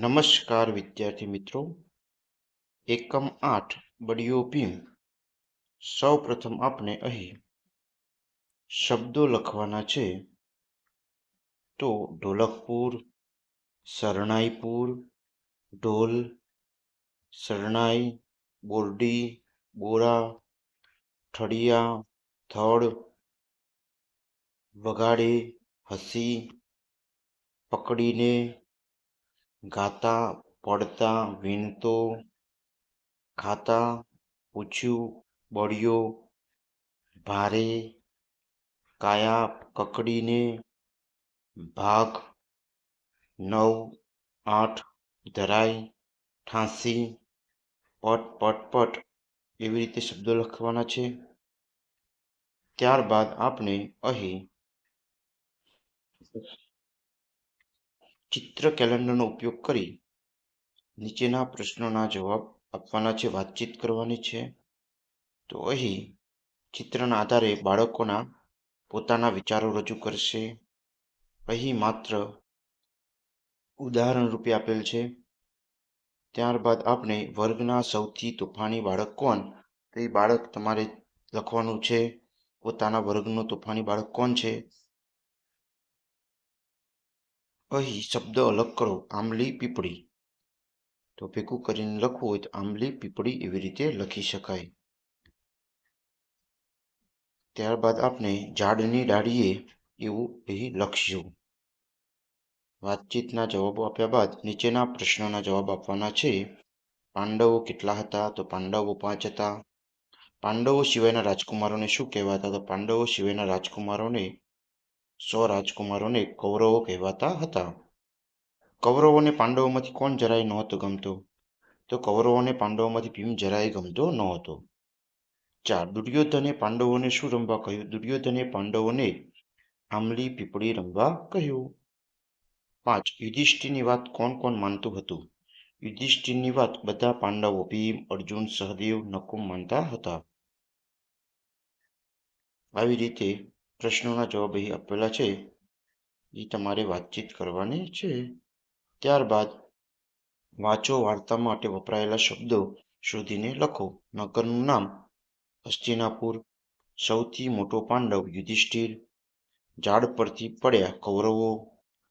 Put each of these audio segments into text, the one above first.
નમસ્કાર વિદ્યાર્થી મિત્રો. એકમ આઠ બડીઓ ભીમ. સૌ પ્રથમ આપણે અહીં શબ્દો લખવાના છે. તો ઢોલકપુર, શરણાઈપુર, ઢોલ, શરણાઈ, બોરડી, બોરા, ઠળિયા, થડ, વગાડે, હસી, પકડીને ગાતા, પડતા, વીણતો, ખાતા, પૂછ્યું, બળ્યો, ભારે, કાયા, કકડીને, ભાગ, નવ, આઠ ધરાય ઠાંસી, પટ પટ પટ એવી રીતે શબ્દો લખવાના છે. ત્યારબાદ આપણે અહીં ચિત્ર કેલેન્ડરનો ઉપયોગ કરી નીચેના પ્રશ્નોના જવાબ આપવાના છે, વાતચીત કરવાની છે. તો અહીં ચિત્રના આધારે બાળકોના પોતાના વિચારો રજૂ કરશે. અહીં માત્ર ઉદાહરણ રૂપે આપેલ છે. ત્યારબાદ આપણે વર્ગના સૌથી તોફાની બાળક કોણ? તો એ બાળક તમારે લખવાનું છે. પોતાના વર્ગનું તોફાની બાળક કોણ છે? અહીં શબ્દ અલગ કરો, આંબલી પીપળી. તો ભેગું કરીને લખવું હોય તો આંબલી પીપળી એવી રીતે લખી શકાય. ત્યારબાદ આપણે ઝાડની ડાળીએ એવું અહીં લખશું. વાતચીતના જવાબો આપ્યા બાદ નીચેના પ્રશ્નોના જવાબ આપવાના છે. પાંડવો કેટલા હતા? તો પાંડવો પાંચ હતા. પાંડવો સિવાયના રાજકુમારોને શું કહેવાતા તો પાંડવો સિવાયના રાજકુમારોને સો રાજકુમારોને કૌરવો કહેવાતા હતા. કૌરવોને પાંડવોમાંથી કોણ જરાય નહોતું ગમતું? તો કૌરવોને પાંડવોમાંથી ભીમ જરાય ગમતો નહોતો. ચાર, દુર્યોધને પાંડવોને શું રમવા કહ્યું? દુર્યોધને પાંડવોને આમલી પીપળી રમવા કહ્યું. પાંચ, યુધિષ્ઠિરની વાત કોણ કોણ માનતું હતું? યુધિષ્ઠિરની વાત બધા પાંડવો, ભીમ, અર્જુન, સહદેવ, નકુમ માનતા હતા. આવી રીતે પ્રશ્નોના જવાબ અહીં આપેલા છે. એ તમારે વાતચીત કરવાની છે. ત્યારબાદ વાંચો વાર્તા માટે વપરાયેલા શબ્દો શોધીને લખો. નગરનું નામ હસ્તિનાપુર સૌથી મોટો પાંડવ યુધિષ્ઠિર. ઝાડ પરથી પડ્યા કૌરવો.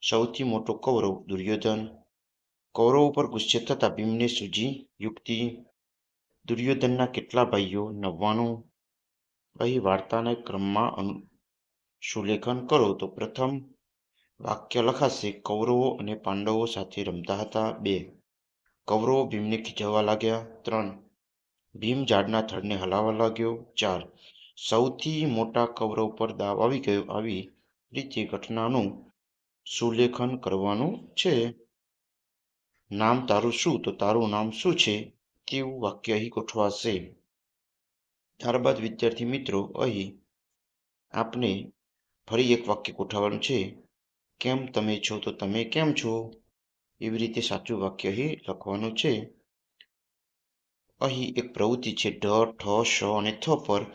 સૌથી મોટો કૌરવ દુર્યોધન. કૌરવો પર ગુસ્સે થતા ભીમને સૂજી યુક્તિ. દુર્યોધનના કેટલા ભાઈઓ? નવ્વાણું. અહીં વાર્તાના ક્રમમાં સુલેખન કરો તો પ્રથમ વાક્ય લખાશે, કૌરવો અને પાંડવો સાથે રમતા હતા. બે, કૌરવો ભીમને ખીજવવા લાગ્યા. ત્રણ, ભીમ ઝાડના થડને હલાવવા લાગ્યો. ચાર, સૌથી મોટા કૌરવ પર દાવ આવી ગયો. આવી રીતે ઘટનાનું સુલેખન કરવાનું છે. નામ તારું શું? તો તારું નામ શું છે? તેવું વાક્ય અહીં ગોઠવાશે. ત્યારબાદ વિદ્યાર્થી મિત્રો, અહીં આપને ફરી એક વાક્ય ગોઠવવાનું છે, કેમ તમે છો તો તમે કેમ છો? એવી રીતે સાચું વાક્ય અહીં લખવાનું છે. અહીં એક પ્રવૃત્તિ છે, ઢ, ઠ, શ અને થ પર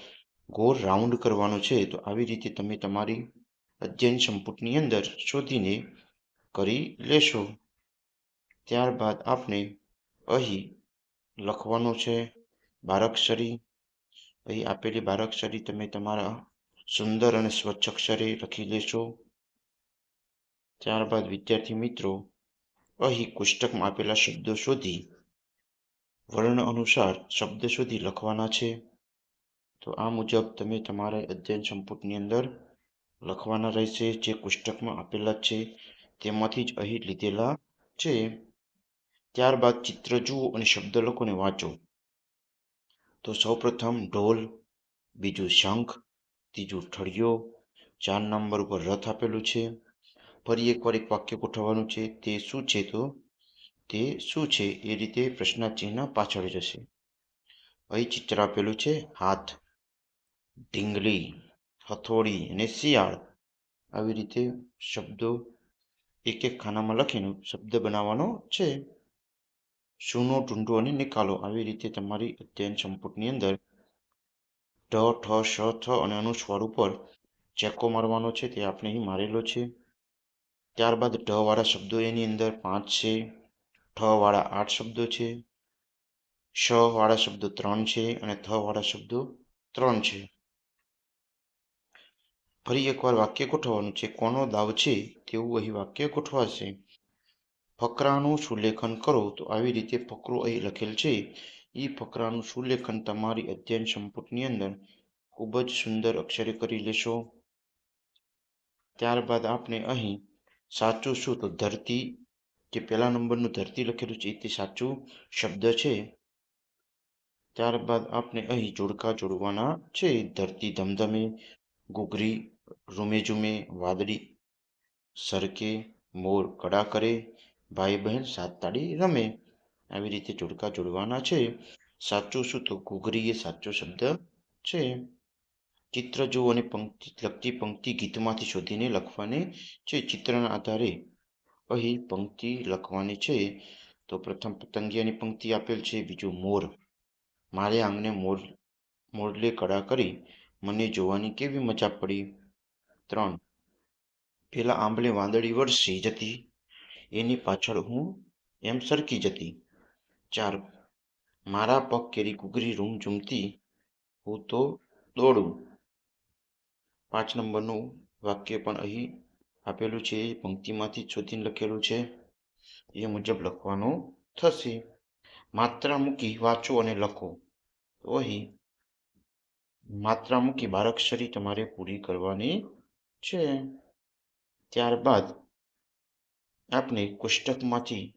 ગોળ રાઉન્ડ કરવાનું છે. તો આવી રીતે તમે તમારી અધ્યયન સંપુટની અંદર શોધીને કરી લેશો. ત્યારબાદ આપણે અહીં લખવાનું છે બારાક્ષરી અહીં આપેલી બારાક્ષરી તમે તમારા સુંદર અને સ્વચ્છ અક્ષરે લખી લેશો ત્યારબાદ વિદ્યાર્થી મિત્રો, અહીં કોષ્ટકમાં આપેલા શબ્દો શોધી, વર્ણ અનુસાર શબ્દ શોધી લખવાના છે. તો આ મુજબ તમે તમારા અધ્યયન સંપુટની અંદર લખવાના રહેશે જે કોષ્ટકમાં આપેલા છે. તેમાંથી જ અહીં લીધેલા છે. ત્યારબાદ ચિત્ર જુઓ અને શબ્દ લખોને વાંચો. તો સૌપ્રથમ ઢોલ, બીજું શંખ ત્રીજું ઠળિયો ચાર નંબર ઉપર રથ આપેલું છે. ફરી એકવાર એક વાક્ય ગોઠવવાનું છે. તે શું છે તો? તે શું છે? એ રીતે પ્રશ્નચિહ્ન પાછળ જશે. અહીં ચિત્ર આપેલું છે. હાથ, ઢીંગલી, હથોડી અને શિયાળ. આવી રીતે શબ્દો એક એક ખાનામાં લખીને શબ્દ બનાવવાનો છે. શૂનો ઢૂંઢો અને નિકાલો. આવી રીતે તમારી અધ્યયન સંપુટની અંદર ઢ ઠ, શ થ અને અનુસ્વાર ઉપર ચેકો મારવાનો છે, તે આપણે અહીં મારેલો છે. ત્યારબાદ ઢ વાળા શબ્દો એની અંદર પાંચ છે, ઠ વાળા આઠ શબ્દો છે શવાળા વાળા શબ્દો ત્રણ છે અને થવાળા વાળા શબ્દો ત્રણ છે. ફરી એકવાર વાક્ય ગોઠવવાનું છે, કોનો દાવ છે તેવું અહીં વાક્ય ગોઠવાશે. ફકરાનું સુલેખન કરો, તો આવી રીતે ફકરો અહીં લખેલ છે. એ ફકરાનું સુલેખન તમારી અધ્યયન સંપુટની અંદર ખૂબ જ સુંદર અક્ષરે કરી લેશો. ત્યારબાદ આપણે અહીં સાચું શું? તો ધરતી, જે પહેલા નંબરનું ધરતી લખેલું છે તે સાચું શબ્દ છે. ત્યારબાદ આપણે અહીં જોડકા જોડવાના છે. ધરતી ધમધમે, ઘૂઘરી રૂમે ઝૂમે, વાદળી સરકે, મોર કડા કરે, ભાઈ બહેન સાત તાળી રમે. આવી રીતે જોડકા જોડવાના છે. સાચું શું તો ઘૂઘરી એ સાચો શબ્દ છે. ચિત્ર જુઓ અને પંક્તિ, લખતી પંક્તિ ગીતમાંથી શોધીને લખવાની છે. ચિત્રના આધારે અહીં પંક્તિ લખવાની છે. તો પ્રથમ પતંગિયાની પંક્તિ આપેલ છે, બીજું મોર. મારે આંગણે મોર, મોરલે કડા કરી. મને જોવાની કેવી મજા પડી? ત્રણ. પેલા આંબલે વાદળી વરસી જતી. એની પાછળ હું એમ સરકી જતી. ચાર મારા પગ કેરી ઘૂઘરી રૂમ ઝૂમતી હું તો દોડું. પાંચ નંબરનું વાક્ય પણ અહીં આપેલું છે. એ પંક્તિમાંથી શોધીને લખેલું છે. એ મુજબ લખવાનું થશે. માત્રા મૂકી વાંચો અને લખો. તો અહીં માત્રા મૂકી બારાક્ષરી તમારે પૂરી કરવાની છે. ત્યારબાદ આપણે કોષ્ટકમાંથી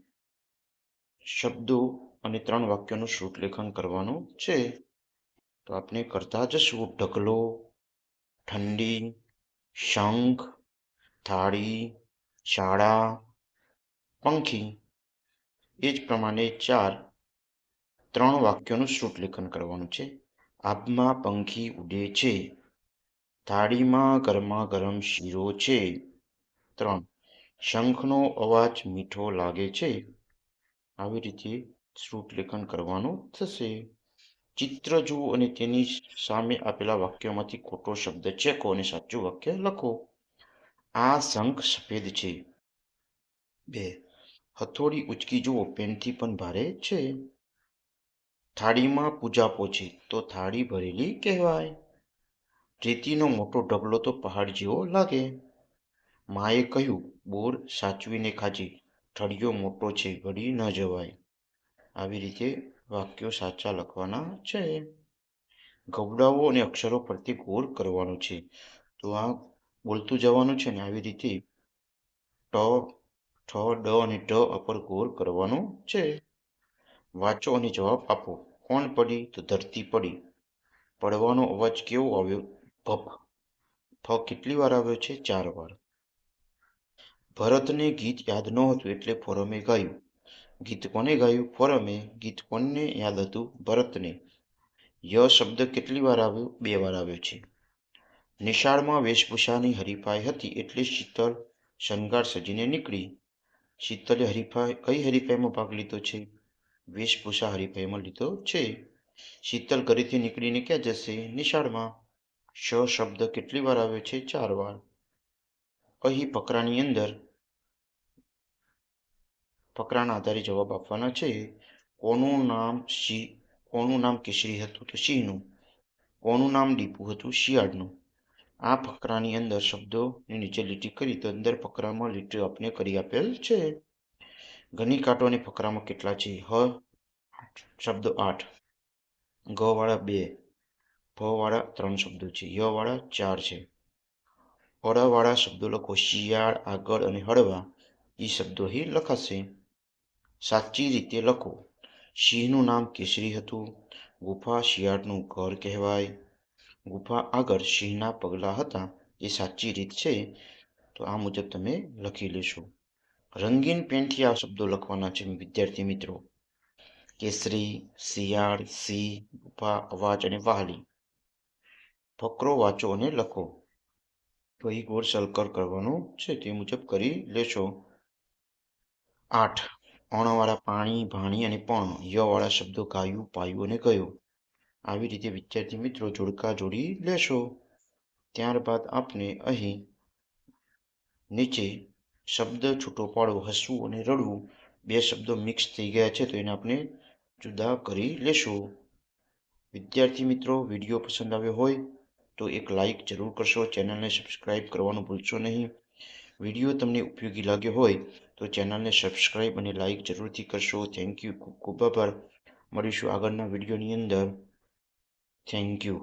શબ્દો અને ત્રણ વાક્યોનું શ્રુતલેખન કરવાનું છે. તો આપણે કરતા જશું ઢગલો, ઠંડી, શંખ, થાળી, શાળા, પંખી. એ જ પ્રમાણે ચાર, ત્રણ વાક્યોનું શ્રુતલેખન કરવાનું છે. આબમાં પંખી ઉડે છે. થાળીમાં ગરમા ગરમ શીરો છે. ત્રણ, શંખનો અવાજ મીઠો લાગે છે. આવી રીતે શ્રુતલેખન કરવાનું થશે. ચિત્ર જુઓ અને તેની સામે આપેલા વાક્યોમાંથી ખોટો શબ્દ ચેકો અને સાચું વાક્ય લખો. આ શંખ સફેદ છે. બે. હથોડી ઉચકી જુઓ, પેનથી પણ ભારે છે. થાળીમાં પૂજાપો છે તો થાળી ભરેલી કહેવાય. રેતીનો મોટો ઢગલો તો પહાડ જેવો લાગે. માએ કહ્યું, બોર સાચવીને ખાજી. ઠળિયો મોટો છે, ઘડી ન જવાય. આવી રીતે વાક્યો સાચા લખવાના છે. ગવડાવો અને અક્ષરો પરથી ગોર કરવાનો છે. તો આ બોલતું જવાનું છે ને, આવી રીતે ટ, ઠ, ડ અને ઢ ઉપર ગોર કરવાનું છે. વાંચો અને જવાબ આપો. કોણ પડી? તો ધરતી પડી. પડવાનો અવાજ કેવો આવ્યો? ભપ. ફ કેટલી વાર આવ્યો છે? ચાર વાર. ભરતને ગીત યાદ નહોતું એટલે ફોરમે ગાયું. ગીત કોને ગાયું? ફોરમે ગીત કોને યાદ હતું? ભરતને. ય શબ્દ કેટલી વાર આવ્યો? બે વાર આવ્યો છે. નિશાળમાં વેશભૂષાની હરીફાઈ હતી એટલે શીતળ શણગાર સજીને નીકળી. શીતલે હરીફાઈ કઈ હરીફાઈમાં ભાગ લીધો છે? વેશભૂષા હરીફાઈમાં લીધો છે. શીતલ ઘરેથી નીકળીને ક્યાં જશે? નિશાળમાં. શ શબ્દ કેટલી વાર આવ્યો છે? ચાર વાર. અહીં ફકરાની અંદર ફકરાના આધારે જવાબ આપવાના છે. કોનું નામ સિંહ કોનું નામ કેસરી હતું તો સિંહનું કોનું નામ ડીપુ હતું શિયાળનું. આ ફકરાની અંદર શબ્દોની નીચે લીટી કરી તો અંદર ફકરામાં લીટી આપણે કરી આપેલ છે. ઘણી કાંટો અને ફકરામાં કેટલા છે? હ, શબ્દો આઠ. ગ વાળા બે, ભ વાળા ત્રણ શબ્દો છે. ય વાળા ચાર છે. અળ વાળા શબ્દો લખો શિયાળ આગળ અને હળવા એ શબ્દો અહીં લખાશે. સાચી રીતે લખો. સિંહનું નામ કેસરી હતું. ગુફા શિયાળનું ઘર કહેવાય. ગુફા આગળ સિંહના પગલાં હતા. એ સાચી રીત છે. તો આ મુજબ તમે લખી લેશો. રંગીન પેનથી આ શબ્દો લખવાના છે વિદ્યાર્થી મિત્રો. કેસરી, શિયાળ, સિંહ, ગુફા, અવાજ અને વાહલી ફકરો વાંચો અને લખો. તો એક ગોળ સલકર કરવાનું છે તે મુજબ કરી લેશો. આઠ. અણવાળા પાણી, ભાણી અને પણ. યવાળા શબ્દો ગાયું, પાયું અને ગયું. આવી રીતે વિદ્યાર્થી મિત્રો જોડકા જોડી લેશો. ત્યારબાદ આપણે અહીં નીચે શબ્દ છૂટો પાડો, હસવું અને રડવું, બે શબ્દો મિક્સ થઈ ગયા છે તો એને આપણે જુદા કરી લેશું. વિદ્યાર્થી મિત્રો, વીડિયો પસંદ આવ્યો હોય તો એક લાઇક જરૂર કરશો. ચેનલને સબસ્ક્રાઈબ કરવાનું ભૂલશો નહીં. વીડિયો તમને ઉપયોગી લાગ્યો હોય તો ચેનલને સબસ્ક્રાઈબ અને લાઇક જરૂરથી કરશો. થેન્ક યુ ખૂબ ખૂબ આભાર. મળીશું આગળના વિડીયોની અંદર. Thank you